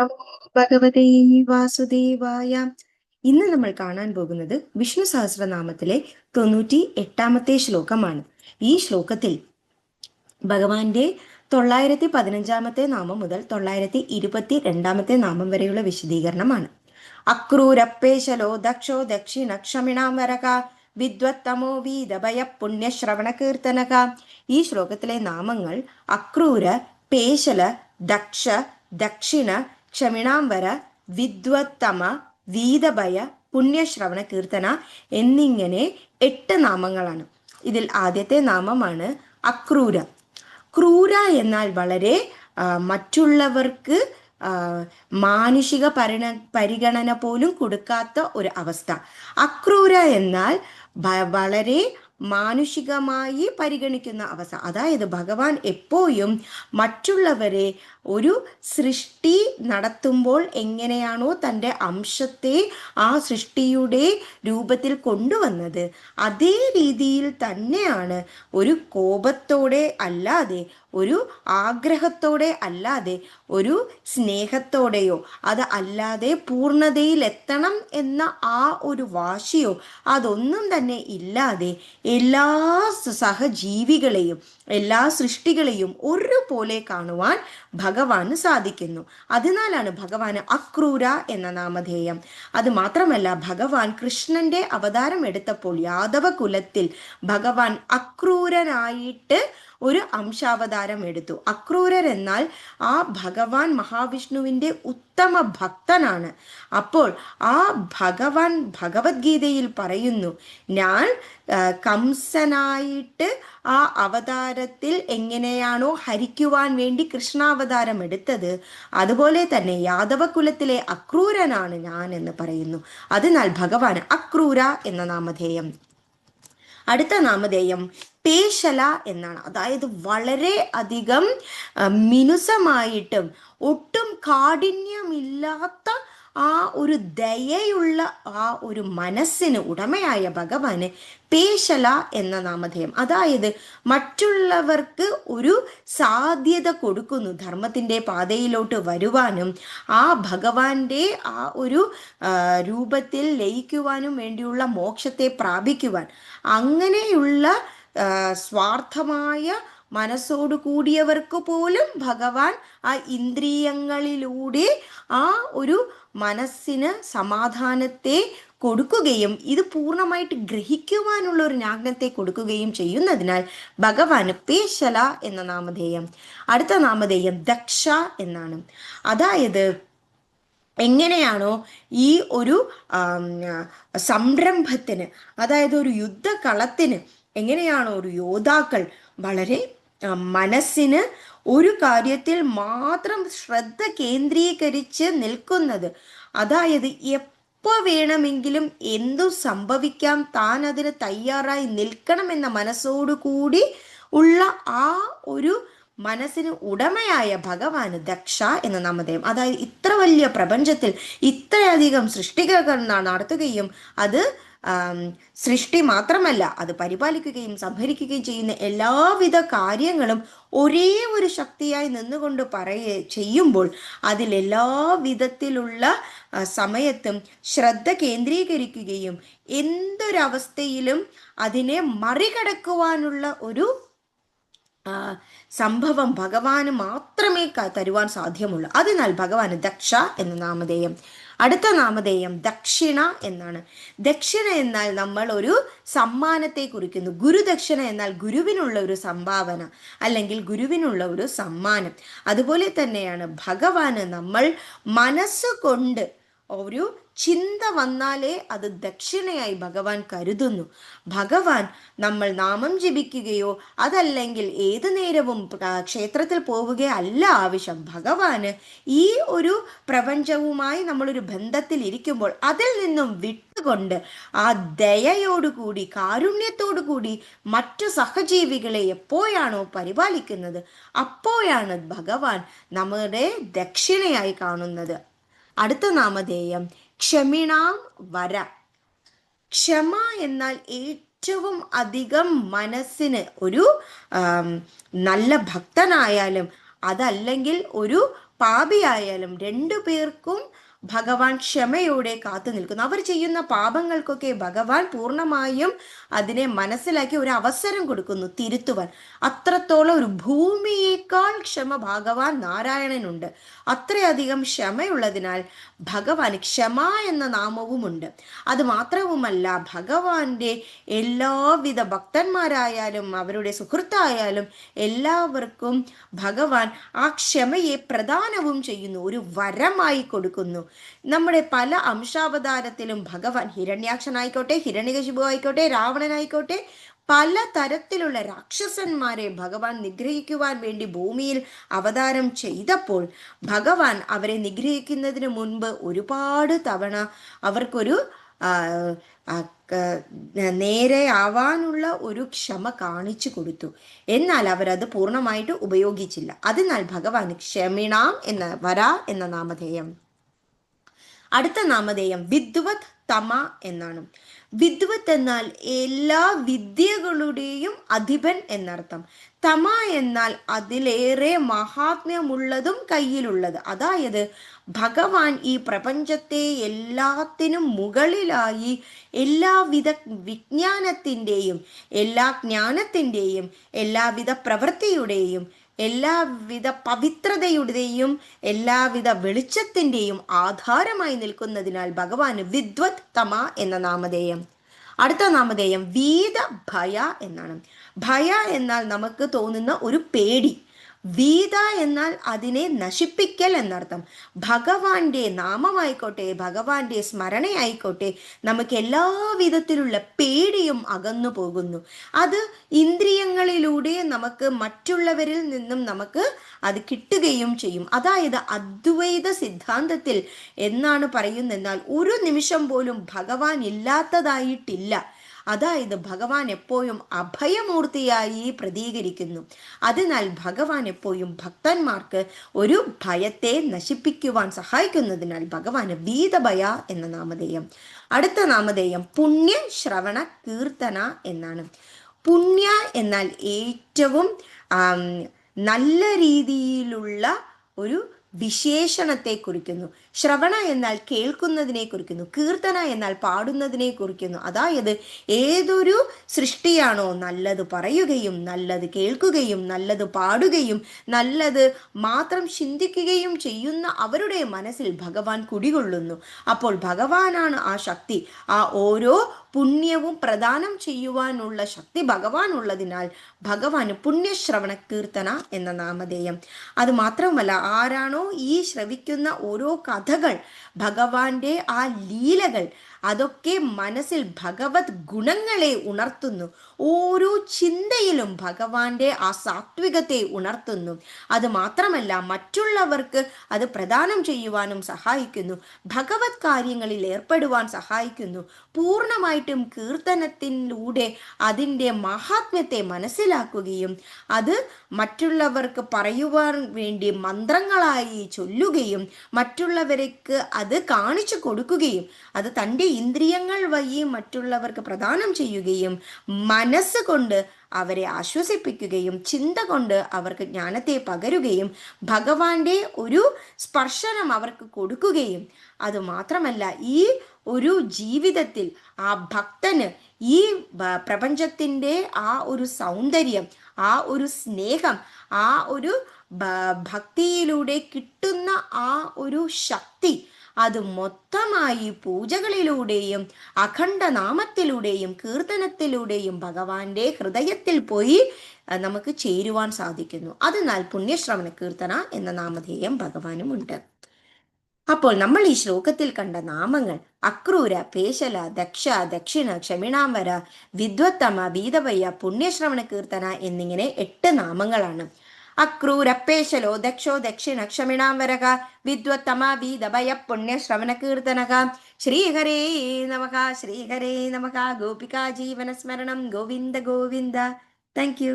നമോ ഭഗവതേ വാസുദേവായ. ഇന്ന് നമ്മൾ കാണാൻ പോകുന്നത് വിഷ്ണു സഹസ്രനാമത്തിലെ തൊണ്ണൂറ്റി എട്ടാമത്തെ ശ്ലോകമാണ്. ഈ ശ്ലോകത്തിൽ ഭഗവാന്റെ തൊള്ളായിരത്തി പതിനഞ്ചാമത്തെ നാമം മുതൽ തൊള്ളായിരത്തി ഇരുപത്തി രണ്ടാമത്തെ നാമം വരെയുള്ള വിശദീകരണമാണ്. അക്രൂരപ്പേശലോ ദക്ഷോ ദക്ഷിണ ക്ഷമിണാമരക വിദ്വത്തമോ വീതഭയ പുണ്യശ്രവണ കീർത്തനക. ഈ ശ്ലോകത്തിലെ നാമങ്ങൾ അക്രൂര പേശല ദക്ഷ ദക്ഷിണ ക്ഷമിണാംബര വിദ്വത്തമ വീതഭയ പുണ്യശ്രവണ കീർത്തന എന്നിങ്ങനെ എട്ട് നാമങ്ങളാണ്. ഇതിൽ ആദ്യത്തെ നാമമാണ് അക്രൂര. ക്രൂര എന്നാൽ വളരെ മറ്റുള്ളവർക്ക് മാനുഷിക പരിണ പരിഗണന പോലും കൊടുക്കാത്ത ഒരു അവസ്ഥ. അക്രൂര എന്നാൽ വളരെ മാനുഷികമായി പരിഗണിക്കുന്ന അവസ്ഥ. അതായത് ഭഗവാൻ എപ്പോഴും മറ്റുള്ളവരെ ഒരു സൃഷ്ടി നടത്തുമ്പോൾ എങ്ങനെയാണോ തന്റെ അംശത്തെ ആ സൃഷ്ടിയുടെ രൂപത്തിൽ കൊണ്ടുവന്നത്. അതേ രീതിയിൽ തന്നെയാണ് ഒരു കോപത്തോടെ അല്ലാതെ ഒരു ആഗ്രഹത്തോടെ അല്ലാതെ ഒരു സ്നേഹത്തോടെയോ അത് അല്ലാതെ പൂർണതയിലെത്തണം എന്ന ആ ഒരു വാശിയോ അതൊന്നും തന്നെ ഇല്ലാതെ എല്ലാ സഹജീവികളെയും എല്ലാ സൃഷ്ടികളെയും ഒരുപോലെ കാണുവാൻ ഭഗവാന് സാധിക്കുന്നു. അതിനാലാണ് ഭഗവാന് അക്രൂര എന്ന നാമധേയം. അത് മാത്രമല്ല ഭഗവാൻ കൃഷ്ണന്റെ അവതാരം എടുത്തപ്പോൾ യാദവ കുലത്തിൽ ഭഗവാൻ അക്രൂരനായിട്ട് ഒരു അംശാവതാരം എടുത്തു. അക്രൂരർ എന്നാൽ ആ ഭഗവാൻ മഹാവിഷ്ണുവിന്റെ ഉത്തമ ഭക്തനാണ്. അപ്പോൾ ആ ഭഗവാൻ ഭഗവത്ഗീതയിൽ പറയുന്നു ഞാൻ കംസനായിട്ട് ആ അവതാരത്തിൽ എങ്ങനെയാണോ ഹരിക്കുവാൻ വേണ്ടി കൃഷ്ണാവതാരം എടുത്തത് അതുപോലെ തന്നെ യാദവകുലത്തിലെ അക്രൂരനാണ് ഞാൻ എന്ന് പറയുന്നു. അതിനാൽ ഭഗവാൻ അക്രൂര എന്ന നാമധേയം അടുത്ത നാമധേയം പേശല എന്നാണ്. അതായത് വളരെ അധികം മിനുസമായിട്ടും ഒട്ടും കാഠിന്യമില്ലാത്ത ആ ഒരു ദയയുള്ള ആ ഒരു മനസ്സിന് ഉടമയായ ഭഗവാന് പേശല എന്ന നാമധേയം. അതായത് മറ്റുള്ളവർക്ക് ഒരു സാധ്യത കൊടുക്കുന്നു ധർമ്മത്തിന്റെ പാതയിലോട്ട് വരുവാനും ആ ഭഗവാന്റെ ആ ഒരു രൂപത്തിൽ ലയിക്കുവാനും വേണ്ടിയുള്ള മോക്ഷത്തെ പ്രാപിക്കുവാൻ. അങ്ങനെയുള്ള സ്വാർത്ഥമായ മനസ്സോടു കൂടിയവർക്ക് പോലും ഭഗവാൻ ആ ഇന്ദ്രിയങ്ങളിലൂടെ ആ ഒരു മനസ്സിന് സമാധാനത്തെ കൊടുക്കുകയും ഇത് പൂർണമായിട്ട് ഗ്രഹിക്കുവാനുള്ള ഒരു ജ്ഞാനത്തെ കൊടുക്കുകയും ചെയ്യുന്നതിനാൽ ഭഗവാന് പേശല എന്ന നാമധേയം അടുത്ത നാമധേയം ദക്ഷ എന്നാണ്. അതായത് എങ്ങനെയാണോ ഈ ഒരു സംരംഭത്തിന് അതായത് ഒരു യുദ്ധകളത്തിന് എങ്ങനെയാണോ ഒരു യോദ്ധാക്കൾ വളരെ മനസ്സിന് ഒരു കാര്യത്തിൽ മാത്രം ശ്രദ്ധ കേന്ദ്രീകരിച്ച് നിൽക്കുന്നത്. അതായത് എപ്പോൾ വേണമെങ്കിലും എന്തു സംഭവിക്കാം താൻ അതിന് തയ്യാറായി നിൽക്കണമെന്ന മനസ്സോടുകൂടി ഉള്ള ആ ഒരു മനസ്സിന് ഉടമയായ ഭഗവാന് ദക്ഷ എന്ന നാമധേയം. അതായത് ഇത്ര വലിയ പ്രപഞ്ചത്തിൽ ഇത്രയധികം സൃഷ്ടികൾ നടത്തുകയും അത് സൃഷ്ടി മാത്രമല്ല അത് പരിപാലിക്കുകയും സംഹരിക്കുകയും ചെയ്യുന്ന എല്ലാവിധ കാര്യങ്ങളും ഒരേ ഒരു ശക്തിയായി നിന്നുകൊണ്ട് പറയ ചെയ്യുമ്പോൾ അതിൽ എല്ലാ വിധത്തിലുള്ള സമയത്തും ശ്രദ്ധ കേന്ദ്രീകരിക്കുകയും എന്തൊരവസ്ഥയിലും അതിനെ മറികടക്കുവാനുള്ള ഒരു സംഭവം ഭഗവാന് മാത്രമേ തരുവാൻ സാധ്യമുള്ളൂ. അതിനാൽ ഭഗവാന് ദക്ഷ എന്ന നാമധേയം. അടുത്ത നാമധേയം ദക്ഷിണ എന്നാണ്. ദക്ഷിണ എന്നാൽ നമ്മൾ ഒരു സമ്മാനത്തെ കുറിക്കുന്നു. ഗുരുദക്ഷിണ എന്നാൽ ഗുരുവിനുള്ള ഒരു സംഭാവന അല്ലെങ്കിൽ ഗുരുവിനുള്ള ഒരു സമ്മാനം. അതുപോലെ തന്നെയാണ് ഭഗവാന് നമ്മൾ മനസ്സുകൊണ്ട് ഒരു ചിന്ത വന്നാലേ അത് ദക്ഷിണയായി ഭഗവാൻ കരുതുന്നു. ഭഗവാൻ നമ്മൾ നാമം ജപിക്കുകയോ അതല്ലെങ്കിൽ ഏതു നേരവും ക്ഷേത്രത്തിൽ പോവുകയോ അല്ല ആവശ്യം. ഭഗവാന് ഈ ഒരു പ്രപഞ്ചവുമായി നമ്മളൊരു ബന്ധത്തിൽ ഇരിക്കുമ്പോൾ അതിൽ നിന്നും വിട്ടുകൊണ്ട് ആ ദയയോടുകൂടി കാരുണ്യത്തോടുകൂടി മറ്റു സഹജീവികളെ എപ്പോഴാണോ പരിപാലിക്കുന്നത് അപ്പോഴാണ് ഭഗവാൻ നമ്മുടെ ദക്ഷിണയായി കാണുന്നത്. അടുത്ത നാമധേയം ക്ഷമിണാം വര. ക്ഷമ എന്നാൽ ഏറ്റവും അധികം മനസ്സിന് ഒരു നല്ല ഭക്തനായാലും അതല്ലെങ്കിൽ ഒരു പാപിയായാലും രണ്ടു പേർക്കും ഭഗവാൻ ക്ഷമയോടെ കാത്തു നിൽക്കുന്നു. അവർ ചെയ്യുന്ന പാപങ്ങൾക്കൊക്കെ ഭഗവാൻ പൂർണമായും അതിനെ മനസ്സിലാക്കി ഒരു അവസരം കൊടുക്കുന്നു തിരുത്തുവാൻ. അത്രത്തോളം ഒരു ഭൂമിയേക്കാൾ ക്ഷമ ഭഗവാൻ നാരായണനുണ്ട്. അത്രയധികം ക്ഷമയുള്ളതിനാൽ ഭഗവാൻ ക്ഷമ എന്ന നാമവുമുണ്ട്. അത് മാത്രവുമല്ല ഭഗവാന്റെ എല്ലാവിധ ഭക്തന്മാരായാലും അവരുടെ സുഹൃത്തായാലും എല്ലാവർക്കും ഭഗവാൻ ആ ക്ഷമയെ പ്രദാനവും ചെയ്യുന്നു. ഒരു വരമായി കൊടുക്കുന്നു. നമ്മുടെ പല അംശാവതാരത്തിലും ഭഗവാൻ ഹിരണ്യാക്ഷനായിക്കോട്ടെ ഹിരണ്യകശിപു ആയിക്കോട്ടെ രാവണനായിക്കോട്ടെ പല തരത്തിലുള്ള രാക്ഷസന്മാരെ ഭഗവാൻ നിഗ്രഹിക്കുവാൻ വേണ്ടി ഭൂമിയിൽ അവതാരം ചെയ്തപ്പോൾ ഭഗവാൻ അവരെ നിഗ്രഹിക്കുന്നതിന് മുൻപ് ഒരുപാട് തവണ അവർക്കൊരു നേരെ ആവാനുള്ള ഒരു ക്ഷമ കാണിച്ചു കൊടുത്തു. എന്നാൽ അവരത് പൂർണമായിട്ട് ഉപയോഗിച്ചില്ല. അതിനാൽ ഭഗവാൻ ക്ഷമിണാം എന്ന വരാ എന്ന നാമധേയം. അടുത്ത നാമധേയം വിദ്വത് തമ എന്നാണ്. വിദ്വത് എന്നാൽ എല്ലാ വിദ്യകളുടെയും അധിപൻ എന്നർത്ഥം. തമ എന്നാൽ അതിലേറെ മഹാത്മ്യമുള്ളതും കയ്യിലുള്ളത്. അതായത് ഭഗവാൻ ഈ പ്രപഞ്ചത്തെ എല്ലാത്തിനും മുകളിലായി എല്ലാവിധ വിജ്ഞാനത്തിന്റെയും എല്ലാ ജ്ഞാനത്തിന്റെയും എല്ലാവിധ പ്രവൃത്തിയുടെയും എല്ലാവിധ പവിത്രതയുടെയും എല്ലാവിധ വെളിച്ചത്തിന്റെയും ആധാരമായി നിൽക്കുന്നതിനാൽ ഭഗവാന് വിദ്വത് തമ എന്ന നാമധേയം. അടുത്ത നാമധേയം വീത ഭയ എന്നാണ്. ഭയ എന്നാൽ നമുക്ക് തോന്നുന്ന ഒരു പേടി. വീത എന്നാൽ അതിനെ നശിപ്പിക്കൽ എന്നർത്ഥം. ഭഗവാന്റെ നാമമായിക്കോട്ടെ ഭഗവാന്റെ സ്മരണയായിക്കോട്ടെ നമുക്ക് എല്ലാ വിധത്തിലുള്ള പേടിയും അകന്നു പോകുന്നു. അത് ഇന്ദ്രിയങ്ങളിലൂടെ നമുക്ക് മറ്റുള്ളവരിൽ നിന്നും നമുക്ക് അത് കിട്ടുകയും ചെയ്യും. അതായത് അദ്വൈത സിദ്ധാന്തത്തിൽ എന്നാണ് പറയുന്നതെന്നാൽ ഒരു നിമിഷം പോലും ഭഗവാൻ ഇല്ലാത്തതായിട്ടില്ല. അതായത് ഭഗവാൻ എപ്പോഴും അഭയമൂർത്തിയായി പ്രതീകരിക്കുന്നു. അതിനാൽ ഭഗവാൻ എപ്പോഴും ഭക്തന്മാർക്ക് ഒരു ഭയത്തെ നശിപ്പിക്കുവാൻ സഹായിക്കുന്നതിനാൽ ഭഗവാന് വീതഭയ എന്ന നാമധേയം. അടുത്ത നാമധേയം പുണ്യ ശ്രവണ കീർത്തന എന്നാണ്. പുണ്യ എന്നാൽ ഏറ്റവും നല്ല രീതിയിലുള്ള ഒരു വിശേഷണത്തെ കുറിക്കുന്നു. ശ്രവണ എന്നാൽ കേൾക്കുന്നതിനെ കുറിക്കുന്നു കീർത്തന എന്നാൽ പാടുന്നതിനെ കുറിക്കുന്നു. അതായത് ഏതൊരു സൃഷ്ടിയാണോ നല്ലത് പറയുകയും നല്ലത് കേൾക്കുകയും നല്ലത് പാടുകയും നല്ലത് മാത്രം ചിന്തിക്കുകയും ചെയ്യുന്ന അവരുടെ മനസ്സിൽ ഭഗവാൻ കുടികൊള്ളുന്നു. അപ്പോൾ ഭഗവാനാണ് ആ ശക്തി. ആ ഓരോ പുണ്യവും പ്രദാനം ചെയ്യുവാനുള്ള ശക്തി ഭഗവാൻ ഉള്ളതിനാൽ ഭഗവാന് പുണ്യശ്രവണ കീർത്തന എന്ന നാമധേയം. അത് മാത്രമല്ല ആരാണോ ഈ ശ്രവിക്കുന്ന ഓരോ കഥകൾ ഭഗവാന്റെ ആ ലീലകൾ അതൊക്കെ മനസ്സിൽ ഭഗവത് ഗുണങ്ങളെ ഉണർത്തുന്നു. ഓരോ ചിന്തയിലും ഭഗവാന്റെ ആ സാത്വികത്തെ ഉണർത്തുന്നു. അത് മാത്രമല്ല മറ്റുള്ളവർക്ക് അത് പ്രദാനം ചെയ്യുവാനും സഹായിക്കുന്നു. ഭഗവത് കാര്യങ്ങളിൽ ഏർപ്പെടുവാൻ സഹായിക്കുന്നു. പൂർണമായിട്ടും കീർത്തനത്തിലൂടെ അതിന്റെ മഹാത്മ്യത്തെ മനസ്സിലാക്കുകയും അത് മറ്റുള്ളവർക്ക് പറയുവാൻ വേണ്ടി മന്ത്രങ്ങളായി ചൊല്ലുകയും മറ്റുള്ളവർക്ക് അത് കാണിച്ചു കൊടുക്കുകയും അത് തന്റെ ഇന്ദ്രിയങ്ങൾ വഴി മറ്റുള്ളവർക്ക് പ്രദാനം ചെയ്യുകയും മനസ്സ് കൊണ്ട് അവരെ ആശ്വസിപ്പിക്കുകയും ചിന്ത കൊണ്ട് അവർക്ക് ജ്ഞാനത്തെ പകരുകയും ഭഗവാന്റെ ഒരു സ്പർശനം അവർക്ക് കൊടുക്കുകയും. അത് മാത്രമല്ല ഈ ഒരു ജീവിതത്തിൽ ആ ഭക്തന് ഈ പ്രപഞ്ചത്തിന്റെ ആ ഒരു സൗന്ദര്യം ആ ഒരു സ്നേഹം ആ ഒരു ഭക്തിയിലൂടെ കിട്ടുന്ന ആ ഒരു ശക്തി അത് മൊത്തമായി പൂജകളിലൂടെയും അഖണ്ഡ നാമത്തിലൂടെയും കീർത്തനത്തിലൂടെയും ഭഗവാന്റെ ഹൃദയത്തിൽ പോയി നമുക്ക് ചേരുവാൻ സാധിക്കുന്നു. അതിനാൽ പുണ്യശ്രവണ കീർത്തന എന്ന നാമധേയം ഭഗവാനുമുണ്ട്. അപ്പോൾ നമ്മൾ ഈ ശ്ലോകത്തിൽ കണ്ട നാമങ്ങൾ അക്രൂര പേശല ദക്ഷ ദക്ഷിണ ക്ഷമിണാംവര വിദ്വത്തമ വീതവയ്യ പുണ്യശ്രവണ കീർത്തന എന്നിങ്ങനെ എട്ട് നാമങ്ങളാണ്. അക്രൂര പേശലോ ദക്ഷോ ദക്ഷിണ ക്ഷമിണാംവരക വിദ്വത്തമ വീതഭയ പുണ്യശ്രവണ കീർത്തനക ശ്രീഹരേ നമക ശ്രീഹരേ നമക ഗോപികാ ജീവന സ്മരണം ഗോവിന്ദ ഗോവിന്ദ താങ്ക് യു